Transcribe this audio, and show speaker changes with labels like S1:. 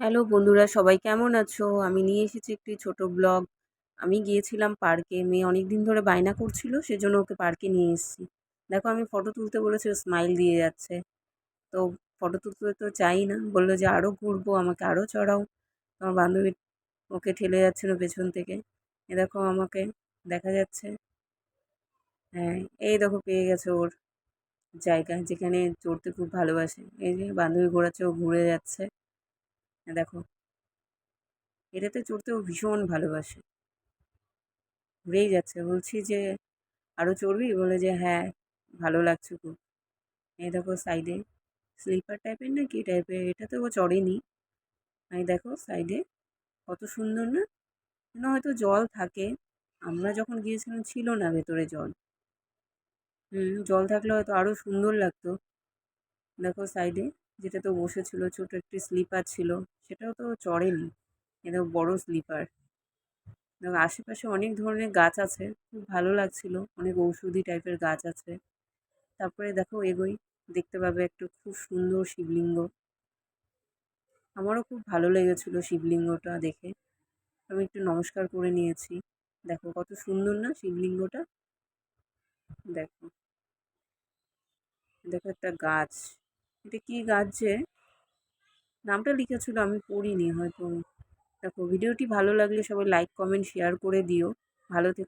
S1: Hello বন্ধুরা, সবাই কেমন আছো? আমি নিয়ে এসেছি একটি ছোট ব্লগ। আমি গিয়েছিলাম পার্কে, মেয়ে অনেক দিন ধরে বায়না করছিল, সেজন্য ওকে পার্কে নিয়ে এসেছি। দেখো, আমি ফটো তুলতে বলেছি, ও স্মাইল দিয়ে যাচ্ছে। তো ফটো তুলতে তো চাই না, বলল যে আরও ঘুরবো, আমাকে আরও চড়াও। আমার বান্ধবী ওকে ঠেলে যাচ্ছিল পেছন থেকে। এ দেখো, আমাকে দেখা যাচ্ছে। হ্যাঁ এই দেখো, পেয়ে গেছে ওর জায়গা, যেখানে চড়তে খুব ভালোবাসে। এই যে বান্ধবী ঘোরাচ্ছে, ও ঘুরে যাচ্ছে। দেখো। এটাতে চড়তেও ভীষণ ভালোবাসে। ঘুরেই যাচ্ছে। বলছি যে আরও চড়বি? বলে যে হ্যাঁ ভালো লাগছে খুব। এই দেখো সাইডে। স্লিপার টাইপের না কি টাইপের এটাতে ও চড়েনি। এই দেখো সাইডে। কত সুন্দর না? না হয়তো জল থাকে? আমরা যখন গিয়েছিলাম, ছিল না ভেতরে জল। হুম, জল থাকলে হয়তো আরও সুন্দর লাগতো। দেখো সাইডে। যেটাতে বসেছিল, ছোটো একটি স্লিপার ছিল, সেটাও তো চড়েনি এটা বড় স্লিপার। দেখো আশেপাশে অনেক ধরনের গাছ আছে, খুব ভালো লাগছিল, অনেক ঔষধি টাইপের গাছ আছে। তারপরে দেখো এগোই, দেখতে পাবে একটু খুব সুন্দর শিবলিঙ্গ। আমারও খুব ভালো লেগেছিল শিবলিঙ্গটা দেখে। আমি একটু নমস্কার করে নিয়েছি। দেখো কত সুন্দর না শিবলিঙ্গটা। দেখো দেখো একটা গাছ। এটা কী গাছ যে? নামটা লিখেছিল, আমি পড়িনি হয়তো। দেখো, ভিডিওটি ভালো লাগলে সবাই লাইক কমেন্ট শেয়ার করে দিও। ভালো থেকো।